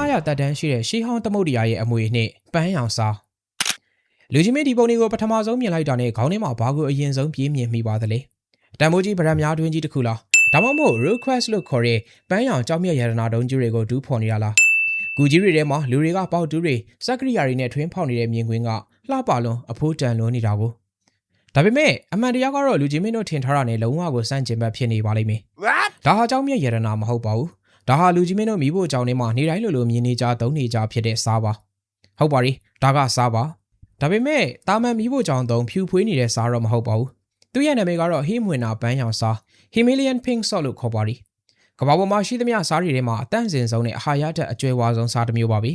န်း900တက်တန်းရှိတဲ့ရှေးဟောင်းသမုဒ္ဒရာရဲ့အမွေနှင့်ပန်းရောင်စာလူကြီးမင်းဒီပုံတွေကိုပထမဆုံးမြင်လိုက်တာနဲ့ခေါင်းထဲမှာဘာကိုအရင်ဆုံးပြေးမြင်မိပါသလဲတန်မိုးကြီးဗရက်များတွင်းကြီးတစ်ခုလားဒါမှမဟုတ် request လို့ခေါ်တဲ့ပန်းရောင်ကြောက်မြတ်ရတနာတုံးကြီးတွေကိုဒူးဖော်နေတာလားကူကြီးတွေထဲမှာလူတွေကပေါက်တူးတွေစက်ကရိယာတွေနဲ့ထွင်းဖောက်နေတဲ့မြင်ကွင်းကလှပလွန်အဖိုးတန်လွန်နေတာကိုဒါပေမဲ့အမှန်တရားကတော့လူကြီးမင်းတို့ထင်ထားတာနဲ့လုံးဝကိုစန့်ကျင်ဘက်ဖြစ်နေပါလိမ့်မယ် What? ဒါဟာကြောင့်မြတ်ရတနာမဟုတ်ပါဘူး ဒါဟာလူကြီးမင်းတို့မိဖို့ကြောင့်နေမှာနေတိုင်းလိုလိုမြင်နေကြသုံးနေကြဖြစ်တဲ့စားပါဟုတ်ပါပြီဒါကစားပါဒါပေမဲ့တာမန်မိဖို့ကြောင့်သုံးဖြူဖွေးနေတဲ့စားတော့မဟုတ်ပါဘူးသူ့ရဲ့နာမည်ကတော့ဟိမွေနာပန်းရောင်စား Himalayan Pink Salt လို့ခေါ်ပါသည်ကမ္ဘာပေါ်မှာရှိသမျှစားတွေထဲမှာအတန့်စင်ဆုံးနဲ့အဟာရတဲ့အကျွဲဝါဆုံးစားတစ်မျိုးပါပဲ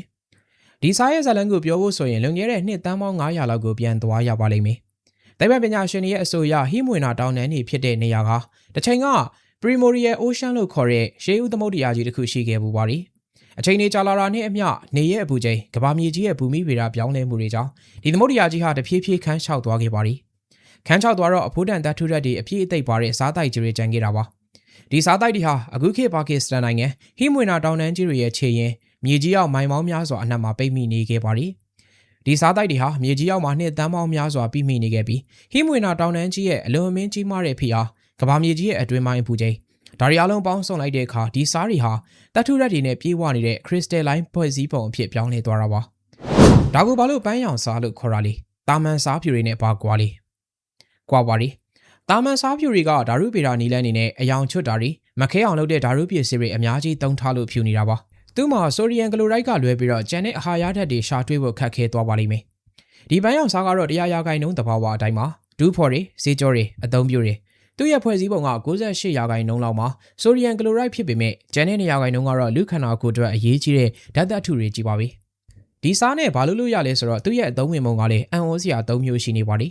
ဒီစားရဲ့ဇာတ်လမ်းကိုပြောဖို့ဆိုရင်လွန်ခဲ့တဲ့နှစ်တန်းပေါင်း900လောက်ကိုပြန်သွားရပါလိမ့်မယ်။တိုင်ပန်ပညာရှင်တွေရဲ့အဆိုအရဟိမွေနာတောင်တန်းတွေဖြစ်တဲ့နေရာကတစ်ချိန်က Primordial Ocean လို့ခေါ်တဲ့ရှေးဦးသမုဒ္ဒရာကြီးတစ်ခုရှိခဲ့ပူပါသည်။အချိန်ကြီးကြာလာတာနဲ့အမျှနေရဲ့အပူချိန်ကဘာမြေကြီးရဲ့ဘူမိဗေဒပြောင်းလဲမှုတွေကြောင့်ဒီသမုဒ္ဒရာကြီးဟာတဖြည်းဖြည်းခန်းချောက်သွားခဲ့ပါသည်။ခန်းချောက်သွားတော့အဖိုးတန်တတ်ထုရက်တွေအပြည့်အသိပ်ပါတဲ့စားတိုက်ကြီးတွေကျန်ခဲ့တာပါ။ဒီစားတိုက်တွေဟာအခုခေတ်ပါကစ္စတန်နိုင်ငံဟိမွေနာတောင်တန်းကြီးတွေရဲ့ခြေရင်မြေကြီးအောက်မိုင်ပေါင်းများစွာအနှံ့မှာပိတ်မိနေခဲ့ပါသည်။ဒီစားတိုက်တွေဟာမြေကြီးအောက်မှာနှစ်တန်းပေါင်းများစွာပိမိနေခဲ့ပြီးဟိမွေနာတောင်တန်းကြီးရဲ့အလွန်အမင်းကြီးမားတဲ့ဖိအား ကဘာမြေကြီးရဲ့အတွင်းပိုင်းအပူချိန်ဒါရီအလုံးပေါင်းစုံလိုက်တဲ့အခါဒီစားတွေဟာတတ်ထုရက်တွေနဲ့ပြေးဝနေတဲ့ crystalline ဖွဲ့စည်းပုံအဖြစ်ပြောင်းလဲသွားတာပါ။ဒါကိုဘာလို့ပန်းရောင်စားလို့ခေါ်တာလဲ။တာမန်စားဖြူတွေနဲ့ပါကွာလေ။ကွာပါလေ။တာမန်စားဖြူတွေကဓာရုပေတာနီလန်းနေနဲ့အယောင်ချွတ်တာတွေမခဲအောင်လုပ်တဲ့ဓာရုပစ္စည်းတွေအများကြီးသုံးထားလို့ဖြူနေတာပါ။သူ့မှာဆိုဒီယမ်ကလိုရိုက်ကလွဲပြီးတော့ကျန်တဲ့အဟာရဓာတ်တွေရှာတွေ့ဖို့ခက်ခဲသွားပါလိမ့်မယ်။ဒီပန်းရောင်စားကတော့တရားရာဂိုင်နှုန်းသဘာဝအတိုင်းပါဒူးဖော်တွေစေးကြောတွေအသုံးပြုတွေ သူ့ရဲ့ဖွဲ့စည်းပုံက68ရာခိုင်နှုန်းလောက်မှာဆိုဒီယမ်ကလိုရိုက်ဖြစ်ပေမဲ့ကျန်တဲ့နေရာခိုင်နှုန်းကတော့လူခန္ဓာကိုယ်အတွက်အရေးကြီးတဲ့ဓာတ်သတ္ထုတွေကြီးပါပဲဒီစားနဲ့ဘာလို့လို့ရလဲဆိုတော့သူ့ရဲ့အသုံးဝင်ပုံကလည်းအန်အိုစရာ၃မျိုးရှိနေပါလိ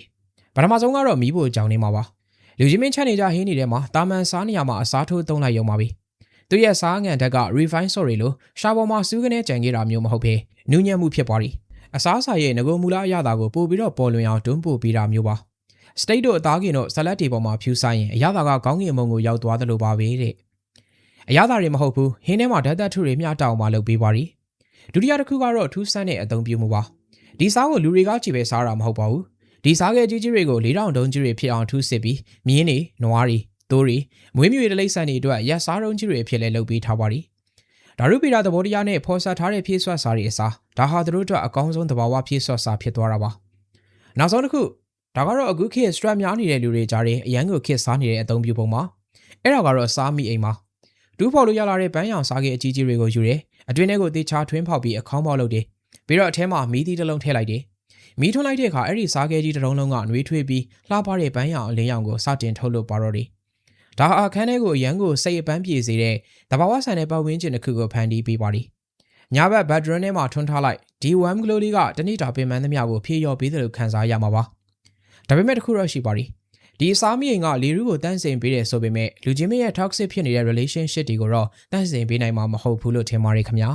ပထမဆုံးကတော့မီးဖို့ကြောင်နေမှာပါလူချင်းမင်းချက်နေကြဟင်းနေတဲ့မှာတာမန်စားနေရမှာအစားထိုးသုံးလိုက်ရုံပါပဲသူ့ရဲ့စားငံဓာတ်က refine ဆိုရီလို့ရှာပေါ်မှာစူးကနေကြံခဲ့တာမျိုးမဟုတ်ဘဲနူးညံ့မှုဖြစ်သွားသည်အစားအစာရဲ့ငကိုမူလအရသာကိုပို့ပြီးတော့ပေါ်လွင်အောင်တွန်းပို့ပေးတာမျိုးပါ စတိတ်တို့အသားကင်တို့ဇလက်တီပေါ်မှာဖြူဆိုင်ရင်အရသာကခေါင်းငင်မုံကိုရောက်သွားတယ်လို့ပါပဲတဲ့အရသာတွေမဟုတ်ဘူးဟင်းထဲမှာဓာတ်သက်ထုတွေမျှတောင်မှလုပ်ပေးပါရီဒုတိယတစ်ခုကတော့ထူးဆန်းတဲ့အသုံးပြုမှုပါဒီစားကိုလူတွေကကြည့်ပဲစားတာမဟုတ်ပါဘူးဒီစားခဲ့ကြီးကြီးတွေကို၄000တုံးကြီးတွေဖြစ်အောင်ထူးစစ်ပြီးမြင်းတွေနွားတွေတိုးတွေမွေးမြူရေးတလိမ့်ဆန်တွေအတွက်ရက်စားတုံးကြီးတွေဖြစ်လဲလုပ်ပေးထားပါရီဒါရုပီတာသဘောတရားနဲ့ဖော်ဆထားတဲ့ဖြည့်ဆွတ်စာတွေအစားဒါဟာသူတို့အတွက်အကောင်းဆုံးသဘာဝဖြည့်ဆွတ်စာဖြစ်သွားတာပါနောက်ဆုံးတစ်ခု ဒါကတော့အခုခေတ် strap များနေတဲ့လူတွေကြားထဲအရန်ကိုခစ်စားနေတဲ့အသုံးပြုပုံပါအဲ့ဒါကတော့စားမိအိမ်ပါဒူးဖော်လို့ရလာတဲ့ပန်းရောင်စားခဲ့အကြီးကြီးတွေကိုယူတယ်အတွင်းထဲကိုတေချာထွင်းဖောက်ပြီးအခေါင်းပေါက်လုပ်တယ်ပြီးတော့အထဲမှာမီးသီးတစ်လုံးထည့်လိုက်တယ်မီးထွန်းလိုက်တဲ့အခါအဲ့ဒီစားခဲ့ကြီးတစ်လုံးလုံးကနှွေးထွေးပြီးလှပတဲ့ပန်းရောင်အလင်းရောင်ကိုစတင်ထုတ်လုပ်ပါတော့တယ်ဒါဟာအခန်းထဲကိုအရန်ကိုစိတ်အပန်းပြေစေတဲ့တဘာဝဆန်တဲ့ပတ်ဝန်းကျင်တစ်ခုကိုဖန်တီးပေးပါသည်ညာဘက် bedroom ထဲမှာထွန်းထားလိုက်ဒီ worm glow လေးကတနည်းတာပင်ပန်းသမျှကိုဖြည့်ရော်ပေးတယ်လို့ခံစားရမှာပါ ဒါပေမဲ့တစ်ခုတော့ရှိပါရီဒီအစားမိရင်ကလေရူးကိုတန်းစင်ပေးတယ်ဆိုပေမဲ့လူချင်းမရဲ့ toxic ဖြစ်နေတဲ့ relationship တွေကိုတော့တန်းစင်ပေးနိုင်မှာမဟုတ်ဘူးလို့ထင်ပါတယ်ခင်ဗျာ